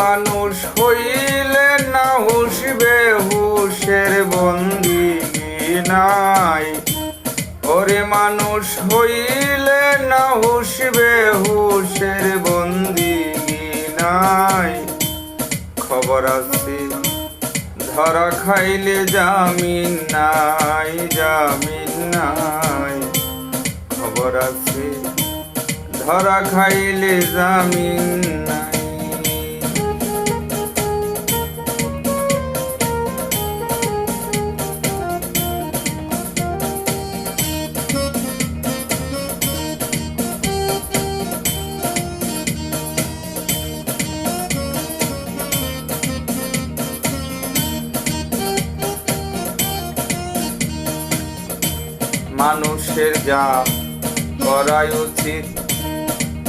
মানুষ হইলে না হুসবে হুসের বন্দি নাই। ওরে মানুষ হইলে না হুসবে হুসের বন্দি নাই। খবর আছে, ধরা খাইলে জামিন নাই জামিন নাই। খবর আছে, ধরা খাইলে জামিন নাই মানুষের যা করাই উচিত,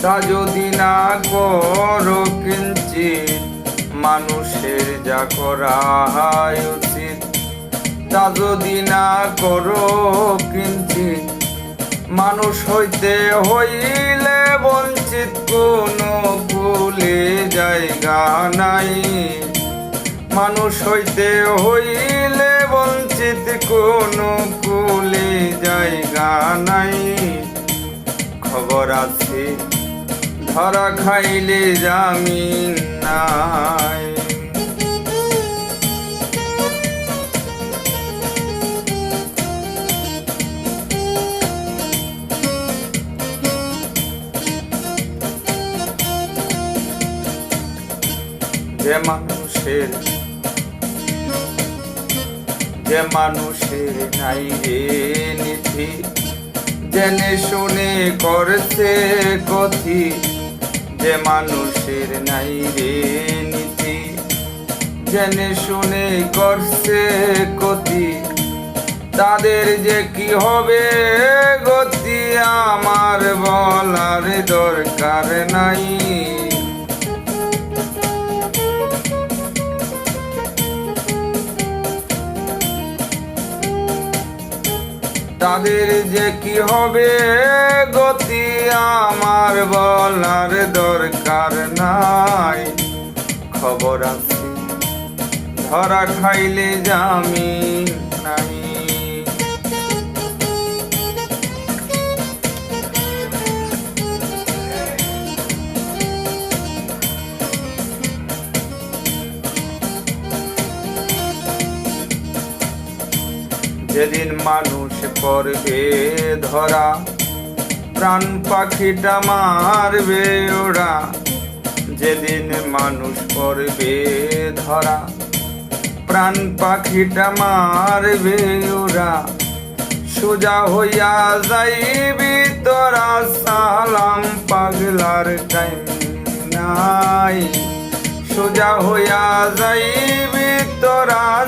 তা যদি না করো কিঞ্চিত, মানুষের যা করাই উচিত, তা যদি না করো কিঞ্চিত, মানুষ হইতে হইলে বঞ্চিত কোনো কুলে জায়গা নাই। মানুষ হইতে হইলে বঞ্চিত কোনো ধরা খাইলে জামিন নাই। যে মানুষের যে মানুষের নাই রে নীতি। জেনে শুনে করছে কথি যে মানুষের নাই রে নীতি। জেনে শুনে করছে কথি তাদের যে কি হবে গতি আমার বলার দরকার নাই। তাদের যে কি হবে গতি আমার বলার দরকার নাই। খবর আছে, ধরা খাইলে জামিন নাই। যেদিন মানুষ করবে ধরা প্রাণ পাখিটা মারবে ওরা। যেদিন মানুষ করবে ধরা, প্রাণ পাখিটা মারবে ওরা। সোজা হইয়া যাইবি তোরা সালাম পাগলার টাইম নাই। সোজা হইয়া যাইবি তোরা